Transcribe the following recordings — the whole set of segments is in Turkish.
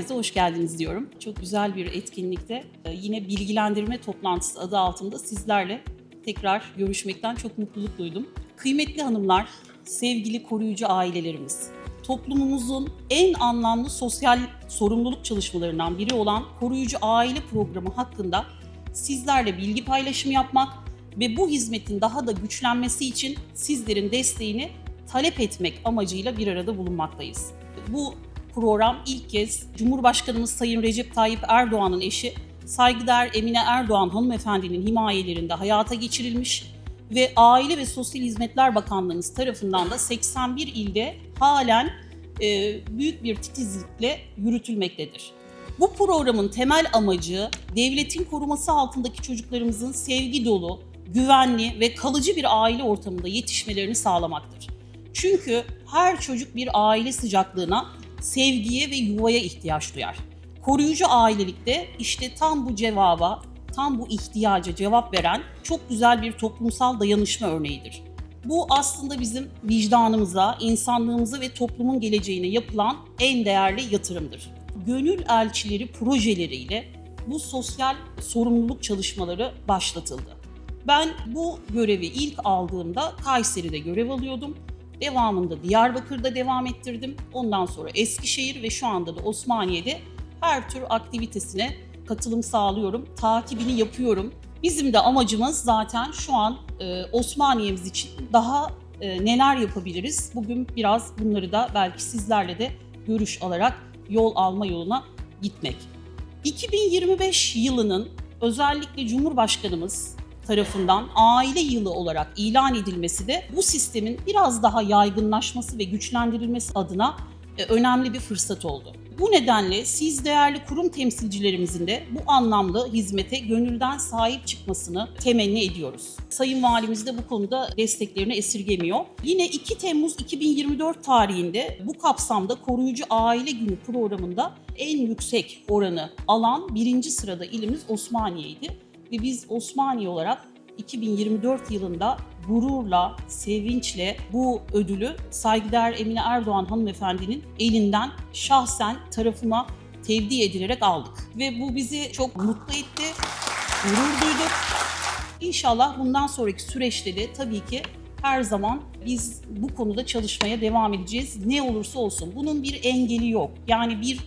hoş geldiniz diyorum. Çok güzel bir etkinlikte e, yine bilgilendirme toplantısı adı altında sizlerle tekrar görüşmekten çok mutluluk duydum. Kıymetli hanımlar, sevgili koruyucu ailelerimiz, toplumumuzun en anlamlı sosyal sorumluluk çalışmalarından biri olan koruyucu aile programı hakkında sizlerle bilgi paylaşımı yapmak ve bu hizmetin daha da güçlenmesi için sizlerin desteğini talep etmek amacıyla bir arada bulunmaktayız. Bu program ilk kez Cumhurbaşkanımız Sayın Recep Tayyip Erdoğan'ın eşi saygıdeğer Emine Erdoğan hanımefendinin himayelerinde hayata geçirilmiş ve Aile ve Sosyal Hizmetler Bakanlığımız tarafından da 81 ilde halen e, büyük bir titizlikle yürütülmektedir. Bu programın temel amacı devletin koruması altındaki çocuklarımızın sevgi dolu, güvenli ve kalıcı bir aile ortamında yetişmelerini sağlamaktır. Çünkü her çocuk bir aile sıcaklığına, sevgiye ve yuvaya ihtiyaç duyar. Koruyucu ailelikte işte tam bu cevaba, tam bu ihtiyaca cevap veren çok güzel bir toplumsal dayanışma örneğidir. Bu aslında bizim vicdanımıza, insanlığımıza ve toplumun geleceğine yapılan en değerli yatırımdır. Gönül elçileri projeleriyle bu sosyal sorumluluk çalışmaları başlatıldı. Ben bu görevi ilk aldığımda Kayseri'de görev alıyordum. Devamında Diyarbakır'da devam ettirdim. Ondan sonra Eskişehir ve şu anda da Osmaniye'de her tür aktivitesine katılım sağlıyorum, takibini yapıyorum. Bizim de amacımız zaten şu an e, Osmaniye'miz için daha e, neler yapabiliriz? Bugün biraz bunları da belki sizlerle de görüş alarak yol alma yoluna gitmek. 2025 yılının özellikle Cumhurbaşkanımız tarafından aile yılı olarak ilan edilmesi de bu sistemin biraz daha yaygınlaşması ve güçlendirilmesi adına e, önemli bir fırsat oldu. Bu nedenle siz değerli kurum temsilcilerimizin de bu anlamda hizmete gönülden sahip çıkmasını temenni ediyoruz. Sayın Valimiz de bu konuda desteklerini esirgemiyor. Yine 2 Temmuz 2024 tarihinde bu kapsamda Koruyucu Aile Günü programında en yüksek oranı alan birinci sırada ilimiz Osmaniye'ydi. Ve biz Osmaniye olarak 2024 yılında gururla, sevinçle bu ödülü saygıdeğer Emine Erdoğan hanımefendinin elinden şahsen tarafıma tevdi edilerek aldık. Ve bu bizi çok mutlu etti, gurur duyduk. İnşallah bundan sonraki süreçte de tabii ki her zaman biz bu konuda çalışmaya devam edeceğiz. Ne olursa olsun. Bunun bir engeli yok. Yani bir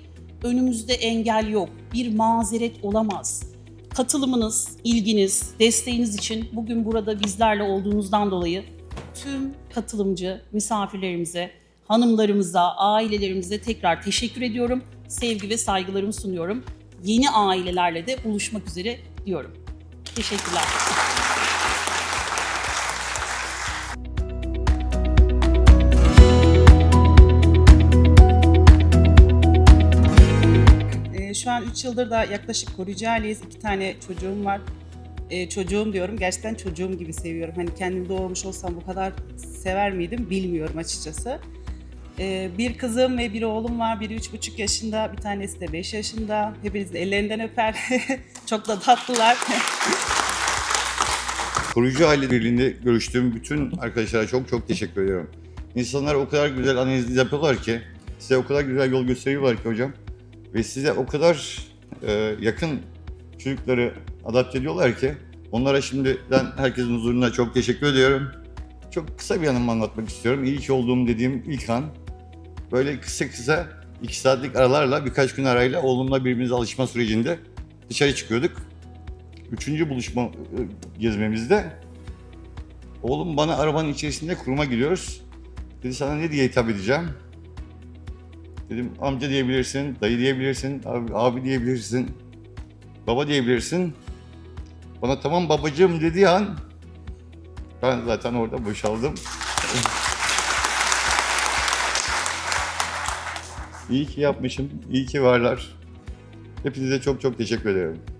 önümüzde engel yok. Bir mazeret olamaz katılımınız, ilginiz, desteğiniz için bugün burada bizlerle olduğunuzdan dolayı tüm katılımcı misafirlerimize, hanımlarımıza, ailelerimize tekrar teşekkür ediyorum. Sevgi ve saygılarımı sunuyorum. Yeni ailelerle de buluşmak üzere diyorum. Teşekkürler. An 3 yıldır da yaklaşık koruyucu aileyiz. İki tane çocuğum var. Ee, çocuğum diyorum. Gerçekten çocuğum gibi seviyorum. Hani kendim doğurmuş olsam bu kadar sever miydim bilmiyorum açıkçası. Ee, bir kızım ve bir oğlum var. Biri üç buçuk yaşında, bir tanesi de 5 yaşında. Hepinizin ellerinden öper. Çok da tatlılar. Koruyucu Aile Birliği'nde görüştüğüm bütün arkadaşlara çok çok teşekkür ediyorum. İnsanlar o kadar güzel analiz yapıyorlar ki, size o kadar güzel yol gösteriyorlar ki hocam. Ve size o kadar e, yakın çocukları adapte ediyorlar ki, onlara şimdiden herkesin huzurunda çok teşekkür ediyorum. Çok kısa bir anımı anlatmak istiyorum. İyi ki olduğum dediğim ilk an, böyle kısa kısa iki saatlik aralarla birkaç gün arayla oğlumla birbirimize alışma sürecinde dışarı çıkıyorduk üçüncü buluşma e, gezmemizde oğlum bana arabanın içerisinde kuruma gidiyoruz. Dedi sana ne diye hitap edeceğim? Dedim amca diyebilirsin, dayı diyebilirsin, abi, abi diyebilirsin, baba diyebilirsin. Bana tamam babacığım dediği an ben zaten orada boşaldım. iyi ki yapmışım, iyi ki varlar. Hepinize çok çok teşekkür ederim.